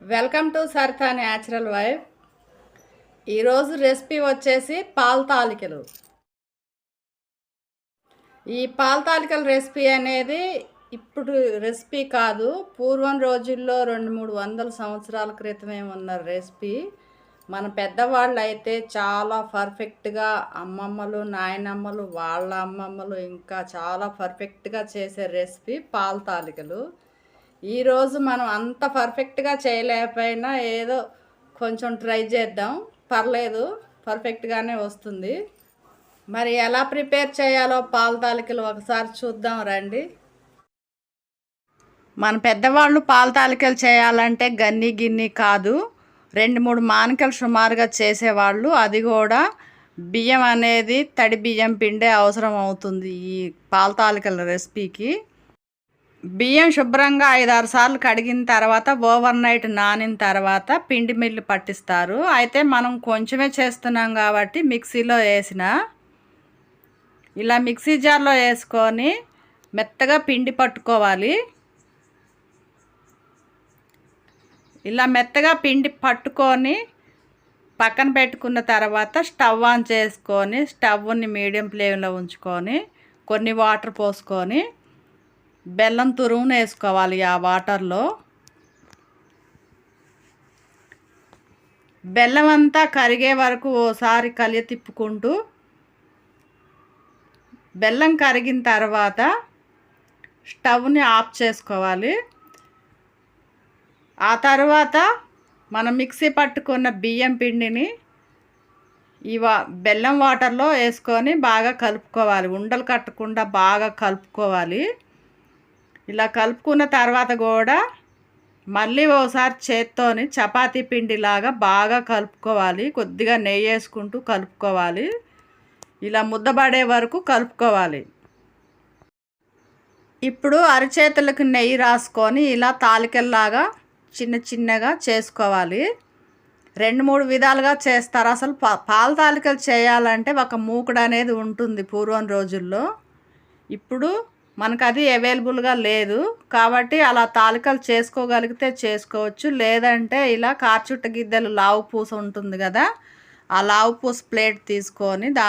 Welcome to Saritha natural wife ఈరోజు recipe వచ్చేసి పాల తాలికలు. ఈ పాల్తాలికల రెసిపీ అనేది ఇప్పుడు రెసిపీ కాదు పూర్వం రోజుల్లో రెండు మూడు వందల సంవత్సరాల క్రితమే ఉన్న రెసిపీ. మన పెద్దవాళ్ళు అయితే చాలా పర్ఫెక్ట్గా అమ్మమ్మలు నాయనమ్మలు వాళ్ళ అమ్మమ్మలు ఇంకా చాలా పర్ఫెక్ట్గా చేసే రెసిపీ పాల తాలికలు. ఈరోజు మనం అంత పర్ఫెక్ట్గా చేయలేకపోయినా ఏదో కొంచెం ట్రై చేద్దాం. పర్లేదు పర్ఫెక్ట్గానే వస్తుంది. మరి ఎలా ప్రిపేర్ చేయాలో పాల తాలికలు ఒకసారి చూద్దాం రండి. మన పెద్దవాళ్ళు పాల తాలికలు చేయాలంటే గన్ని గిన్ని కాదు రెండు మూడు మానికలు సుమారుగా చేసేవాళ్ళు. అది కూడా బియ్యం అనేది తడి బియ్యం పిండే అవసరం అవుతుంది ఈ పాల తాలికల రెసిపీకి. బియ్యం శుభ్రంగా ఐదారు సార్లు కడిగిన తర్వాత ఓవర్ నైట్ నానిన తర్వాత పిండి మిల్లు పట్టిస్తారు. అయితే మనం కొంచెమే చేస్తున్నాం కాబట్టి మిక్సీలో వేసిన ఇలా మిక్సీ జార్లో వేసుకొని మెత్తగా పిండి పట్టుకోవాలి. ఇలా మెత్తగా పిండి పట్టుకొని పక్కన పెట్టుకున్న తర్వాత స్టవ్ ఆన్ చేసుకొని స్టవ్ని మీడియం ఫ్లేమ్లో ఉంచుకొని కొన్ని వాటర్ పోసుకొని బెల్లం తురుమును వేసుకోవాలి ఆ వాటర్లో. బెల్లం అంతా కరిగే వరకు ఓసారి కలియ తిప్పుకుంటూ బెల్లం కరిగిన తర్వాత స్టవ్ని ఆఫ్ చేసుకోవాలి. ఆ తర్వాత మనం మిక్సీ పట్టుకున్న బియ్యం పిండిని ఈ వా బెల్లం వాటర్లో వేసుకొని బాగా కలుపుకోవాలి. ఉండలు కట్టకుండా బాగా కలుపుకోవాలి. ఇలా కలుపుకున్న తర్వాత కూడా మళ్ళీ ఒకసారి చేత్తోని చపాతీ పిండిలాగా బాగా కలుపుకోవాలి. కొద్దిగా నెయ్యి వేసుకుంటూ కలుపుకోవాలి. ఇలా ముద్దబడే వరకు కలుపుకోవాలి. ఇప్పుడు అరచేతులకు నెయ్యి రాసుకొని ఇలా తాలికల్లాగా చిన్న చిన్నగా చేసుకోవాలి. రెండు మూడు విధాలుగా చేస్తారు. అసలు పాల తాలికలు చేయాలంటే ఒక మూకుడు అనేది ఉంటుంది పూర్వం రోజుల్లో. ఇప్పుడు మనకు అది అవైలబుల్గా లేదు. కాబట్టి అలా తాలికలు చేసుకోగలిగితే చేసుకోవచ్చు. లేదంటే ఇలా కార్చుట్ట గిద్దెలు లావు పూస ఉంటుంది కదా ఆ లావు పూస ప్లేట్ తీసుకొని దా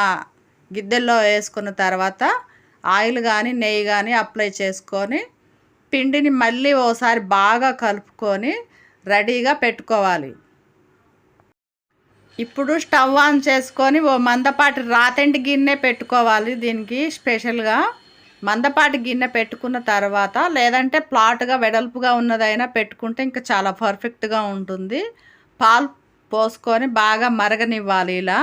గిద్దెల్లో వేసుకున్న తర్వాత ఆయిల్ కానీ నెయ్యి కానీ అప్లై చేసుకొని పిండిని మళ్ళీ ఓసారి బాగా కలుపుకొని రెడీగా పెట్టుకోవాలి. ఇప్పుడు స్టవ్ ఆన్ చేసుకొని ఓ మందపాటి రాతెంటి గిన్నె పెట్టుకోవాలి దీనికి స్పెషల్గా మందపాటి గిన్నె పెట్టుకున్న తర్వాత లేదంటే ప్లాట్గా వెడల్పుగా ఉన్నదైనా పెట్టుకుంటే ఇంకా చాలా పర్ఫెక్ట్గా ఉంటుంది. పాలు పోసుకొని బాగా మరగనివ్వాలి ఇలా.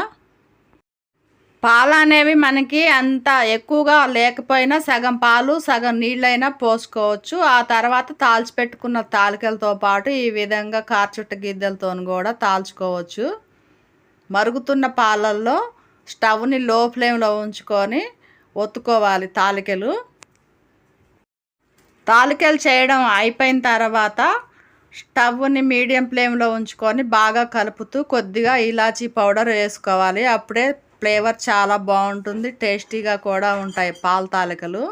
పాలు అనేవి మనకి అంత ఎక్కువగా లేకపోయినా సగం పాలు సగం నీళ్ళైనా పోసుకోవచ్చు. ఆ తర్వాత తాల్చి పెట్టుకున్న తాలికలతో పాటు ఈ విధంగా కార్చుట్ట గిద్దెలతో కూడా తాల్చుకోవచ్చు. మరుగుతున్న పాలల్లో స్టవ్ని లో ఫ్లేమ్లో ఉంచుకొని ఒత్తుకోవాలి తాలికలు. తాలికలు చేయడం అయిపోయిన తర్వాత స్టవ్ని మీడియం ఫ్లేమ్లో ఉంచుకొని బాగా కలుపుతూ కొద్దిగా ఇలాచీ పౌడర్ వేసుకోవాలి. అప్పుడే ఫ్లేవర్ చాలా బాగుంటుంది టేస్టీగా కూడా ఉంటాయి పాల తాలికలు.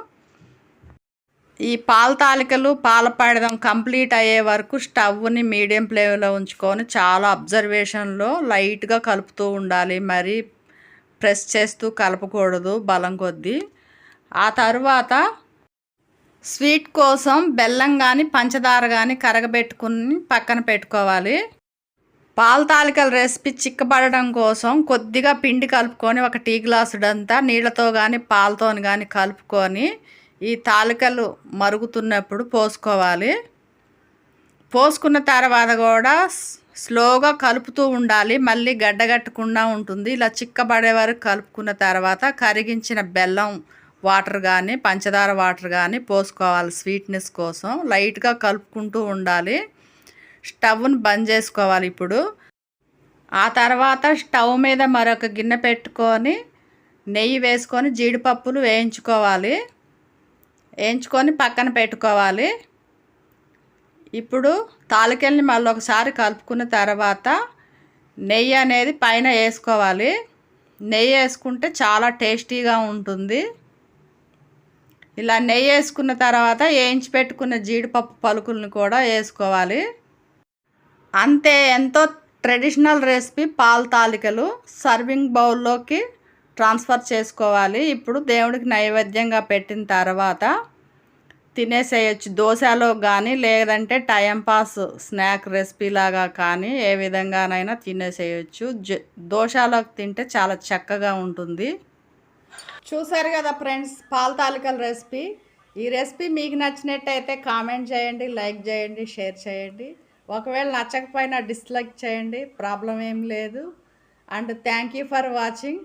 ఈ పాల తాలికలు పాల పడడం కంప్లీట్ అయ్యే వరకు స్టవ్ని మీడియం ఫ్లేమ్లో ఉంచుకొని చాలా అబ్జర్వేషన్లో లైట్గా కలుపుతూ ఉండాలి. మరి ప్రెస్ చేస్తూ కలపకూడదు బలం కొద్దీ. ఆ తర్వాత స్వీట్ కోసం బెల్లం కానీ పంచదార కానీ కరగబెట్టుకుని పక్కన పెట్టుకోవాలి. పాల తాలికల రెసిపీ చిక్కబడడం కోసం కొద్దిగా పిండి కలుపుకొని ఒక టీ గ్లాసుడంతా నీళ్ళతో కానీ పాలతో కానీ కలుపుకొని ఈ తాలికలు మరుగుతున్నప్పుడు పోసుకోవాలి. పోసుకున్న తర్వాత కూడా స్లోగా కలుపుతూ ఉండాలి. మళ్ళీ గడ్డగట్టకుండా ఉంటుంది. ఇలా చిక్కబడే వరకు కలుపుకున్న తర్వాత కరిగించిన బెల్లం వాటర్ కానీ పంచదార వాటర్ కానీ పోసుకోవాలి స్వీట్నెస్ కోసం. లైట్గా కలుపుకుంటూ ఉండాలి. స్టవ్ని బంద్ చేసుకోవాలి ఇప్పుడు. ఆ తర్వాత స్టవ్ మీద మరొక గిన్నె పెట్టుకొని నెయ్యి వేసుకొని జీడిపప్పులు వేయించుకోవాలి. వేయించుకొని పక్కన పెట్టుకోవాలి. ఇప్పుడు తాలికల్ని మళ్ళీ ఒకసారి కలుపుకున్న తర్వాత నెయ్యి అనేది పైన వేసుకోవాలి. నెయ్యి వేసుకుంటే చాలా టేస్టీగా ఉంటుంది. ఇలా నెయ్యి వేసుకున్న తర్వాత వేయించి పెట్టుకున్న జీడిపప్పు పలుకులను కూడా వేసుకోవాలి. అంతే ఎంతో ట్రెడిషనల్ రెసిపీ పాల తాలికలు సర్వింగ్ బౌల్లోకి ట్రాన్స్ఫర్ చేసుకోవాలి. ఇప్పుడు దేవుడికి నైవేద్యంగా పెట్టిన తర్వాత తినేసేయచ్చు. దోశలో కానీ లేదంటే టైం పాస్ స్నాక్ రెసిపీ లాగా కానీ ఏ విధంగానైనా తినేసేయచ్చు. దోశలో తింటే చాలా చక్కగా ఉంటుంది. చూసారు కదా ఫ్రెండ్స్ పాల తాలికల రెసిపీ. ఈ రెసిపీ మీకు నచ్చినట్టయితే కామెంట్ చేయండి లైక్ చేయండి షేర్ చేయండి. ఒకవేళ నచ్చకపోయినా డిస్లైక్ చేయండి ప్రాబ్లం ఏం లేదు. And thank you for watching.